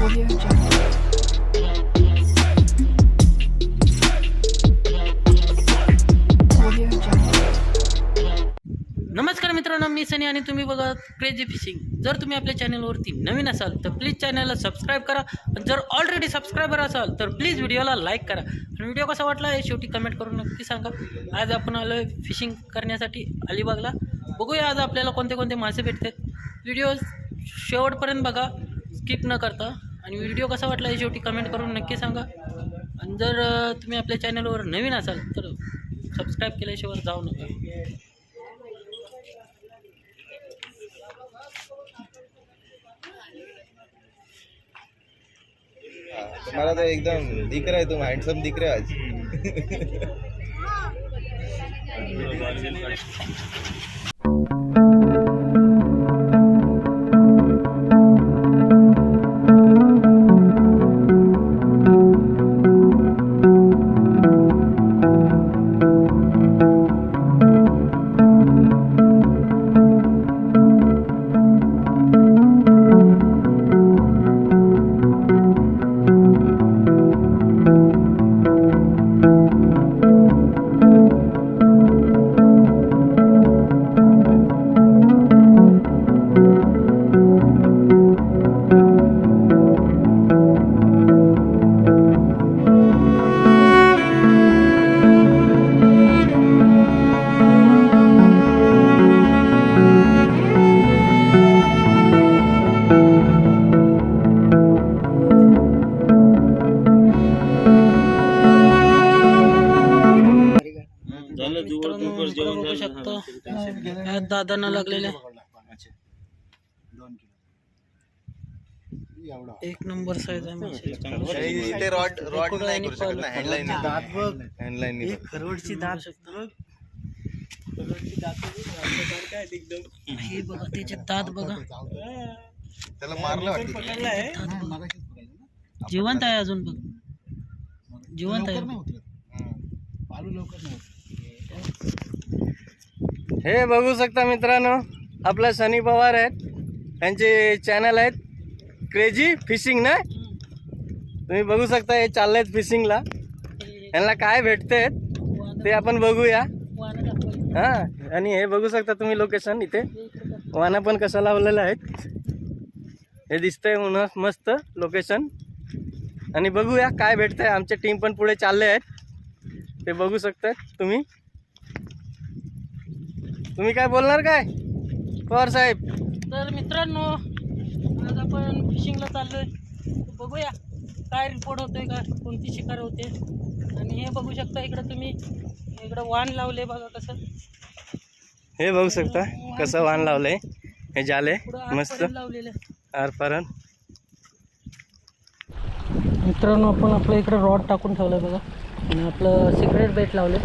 नमस्कार मित्रांनो मी सनी आणि तुम्ही बघा क्रेझी फिशिंग जर तुम्ही आपल्या चॅनलवरती नवीन असाल तर प्लीज चॅनलला सबस्क्राईब करा. आणि जर ऑलरेडी सबस्क्रायबर असाल तर प्लीज व्हिडिओला लाईक करा. आणि व्हिडिओ कसा वाटला हे शेवटी कमेंट करून नक्की सांगा. आज आपण आलो आहे फिशिंग करण्यासाठी अलिबागला. बघूया आज आपल्याला कोणते कोणते मासे भेटतात. व्हिडिओ शेवटपर्यंत बघा. स्किप न करता. आणि व्हिडिओ कसा वाटला हे शेवटी कमेंट करून नक्की सांगा. आणि जर तुम्ही आपल्या चॅनलवर नवीन असाल तर सबस्क्राईब केल्याशिवाय जाऊ नका. तुम्हाला तो एकदम दिख रहा है तुम हैंडसम दिख रहे हो आज. मित्रांनो इकडं बघू शकतो. या दादांना लागलेल्या एक नंबर साईज आहे माशाची. ते रॉड रॉड कुठं नाही आणि करू शकत ना पालं- हँडलाईन हँडलाईन खरवडची दात हे बघा त्याचे दात बघा. त्याला मारलं वाटतं. दात बघा. जिवंत आहे अजून बघ. जिवंत आहे हे बघू शकता मित्रांनो आपला सनी पवार आहेत. त्यांचे चॅनल आहेत. क्रेजी फिशिंग ना? तुम्ही बघू शकता हे चाललेत फिशिंगला यांना काय भेटते ते आपण बघूया. हा आणि हे बघू शकता तुम्ही लोकेशन इथे. वाना पण कसं लावलेलं आहेत. हे दिसतंय म्हणून मस्त लोकेशन आणि बघूया काय भेटतंय. आमच्या टीम पण पुढे चालले आहेत. ते बघू शकता तुम्ही. तुम्ही काय बोलणार काय? पवार साहेब. तर मित्रांनो आज आपण फिशिंगला चाललोय. बघूया काय रिपोर्ट होतोय का कोणती शिकार होते. आणि हे बघू शकता इकडं तुम्ही. इकडं वाण लावले बघा कसं. हे बघू शकता कसं वाहन लावलंय. हे जाले पुढं मस्त. आतपर्यंत लावलेलं. आरपारण मित्रांनो आपण आपलं इकडं रॉड टाकून ठेवलं आहे बघा. आणि आपलं सिक्रेट बेट लावले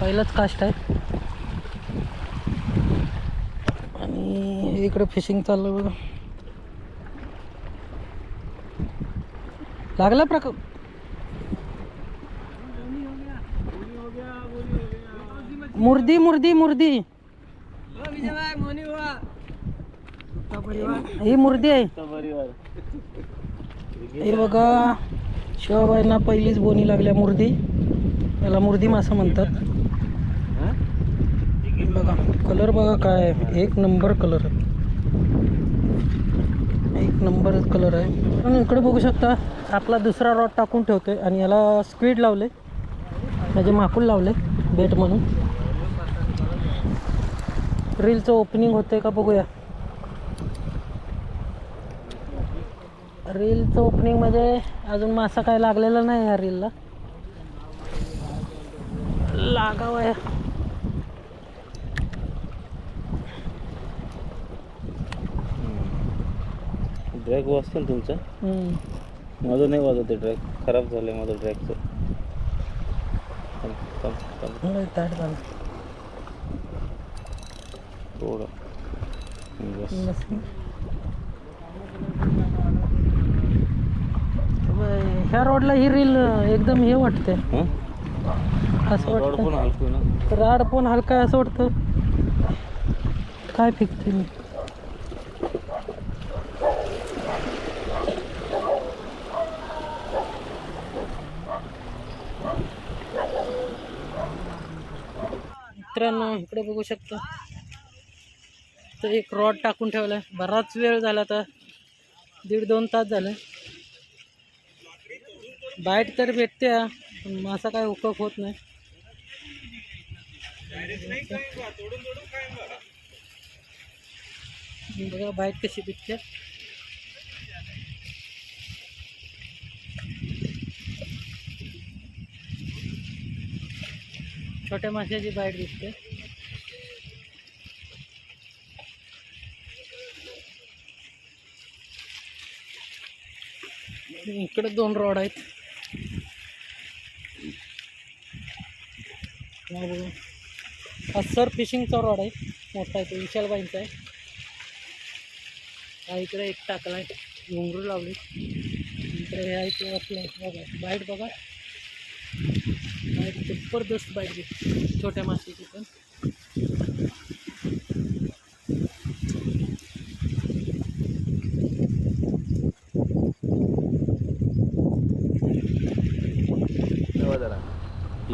पहिलंच कास्ट आहे. आणि फिशिंग चाललं बघा. लागला प्रक मुर्दी मुर्दी मुर्दी. ही मुर्दी आहे. हे बघा शिवाबाईंना पहिलीच बोनी लागल्या मुर्दी. याला मुर्दी मासा म्हणतात. बघा कलर बघा काय आहे. एक नंबर कलर. आहे एक नंबर कलर आहे. आणि इकडे बघू शकता आपला दुसरा रॉड टाकून ठेवतोय आणि याला स्क्वीड लावले म्हणजे माकूल लावले बेट म्हणून. रीलचं ओपनिंग होतंय का बघूया. रीलचं ओपनिंग म्हणजे अजून मासा काय लागलेला नाही या रीलला लागावं ड्रॅग वाजतो ना तुमचा. माझं नाही वाजत ड्रॅग खराब झालंय माझं ड्रॅगचं झालं. थोडं. बस. ह्या रोडला ही रील एकदम हे वाटते? असं रॉड पण वाटतं राड पण हलका आहे असं वाटतं. काय फेकते मी? मित्रांनो इकडे बघू शकता. तर एक रॉड टाकून ठेवलाय. बराच वेळ झाला आता. दीड दोन तास झाले. बाईट तर भेटते हा, पण मासा काय उकप होत नाही. बघा बाईट कशी भेटते. छोट्या माशाची बाईट दिसते. इकडे दोन रॉड आहेत. हा सर फिशिंगचा रॉड आहे. मोठा आहे तो विशालबाईंचा आहे. हा इकडे एक टाकला आहे. घुंगरू लावली. इकडे हे आहे. ते बघा बाईट बघा. जबरदस्त दिसते छोट्या माशाची पण.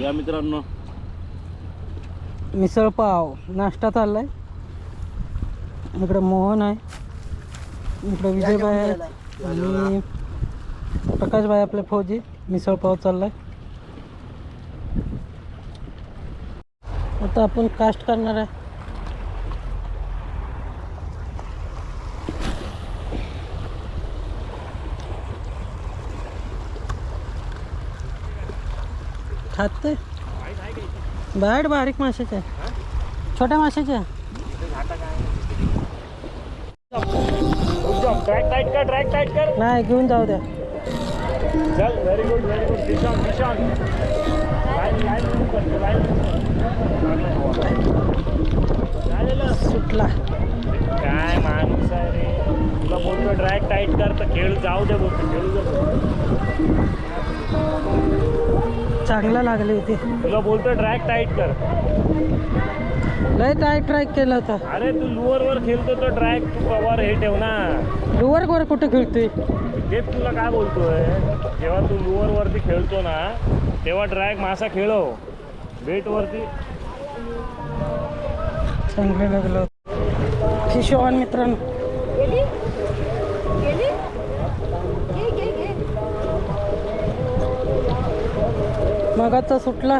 या मित्रांनो. मिसळ पाव नाश्ता चाललाय. इकडे मोहन आहे. इकडे विजयबाई आहेत आणि प्रकाशबाई आपले फौजी मिसळ पाव चाललाय. आता आपण कास्ट करणार आहे खाते? बारीक आहे. छोट्या माशाचे आहे. ट्रॅक टाईट कर ट्रॅक टाईट कर नाही घेऊन जाऊ द्या चल व्हेरी गुड गुड सुटला. काय माणूस आहे रे? तुला बोलतो ट्रॅक टाईट कर तर खेळ जाऊ दे बोलतो खेळू दे चांगला लागले होते तुला बोलतो ट्रॅक टाईट कर. लय ट्राय ट्राय केला होता. अरे तू लुअर वर खेळतो तर ट्रॅक तू कवर हे ठेव ना. डुवर वर कुठे खेळतोय? तेच तुला काय बोलतोय? जेव्हा तू लुअर वरती खेळतो ना तेव्हा ट्रॅक मासा खेळव बेट वरती चांगलं लागलं. फिश ऑन मित्रांनो. मगाचा सुटला.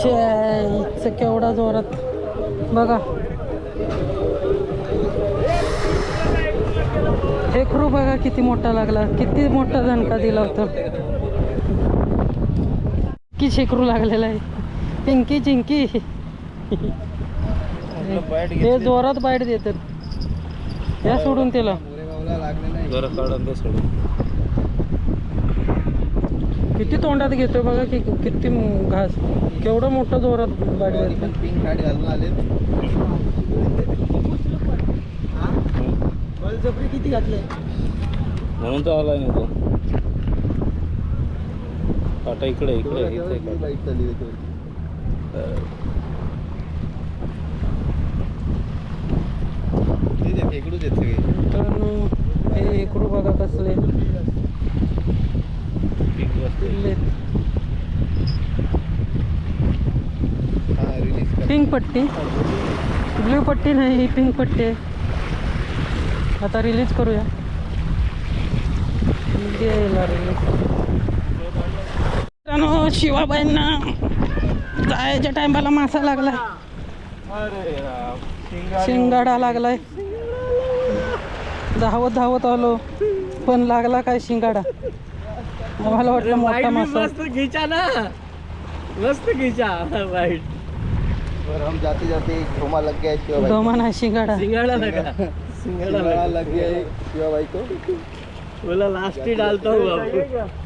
च्या, केवढा जोरात. बघा. हेकरू बघा किती मोठा लागला. किती मोठा झणका दिला होता. की शेकरू लागलेला आहे. पिंकी चिंकी. ते जोरात बाईट देतात. या सोडून त्याला. किती तोंडात घेतोय बघा की किती घास. केवढं मोठं जोरात बाईट देतात. आले बळजबरी किती घातले म्हणून तर आलाय ना तो. आता इकडे इकडे इथे काढ. बाईट चालली सगळे. मित्रांनो हे इकडू बघा कसले. हा पिंक पट्टी. ब्ल्यू पट्टी नाही ही पिंक पट्टी आहे. आता रिलीज करूया. मित्रांनो शिवाबाईंना जायच्या टायमाला मासा लागला शिंगाडा लागलाय. धावत धावत आलो पण लागला काय शिंगाडा? आम्हाला वाटलं मोठा मासा. खिचा ना. मस्त वाईट. हम जाते जाते घुमा लग गया है शिंगाडा. सिंगाड़ा लगा. सिंगाड़ा लग गया है भाई को बोला लास्ट ही डालता हूँ अब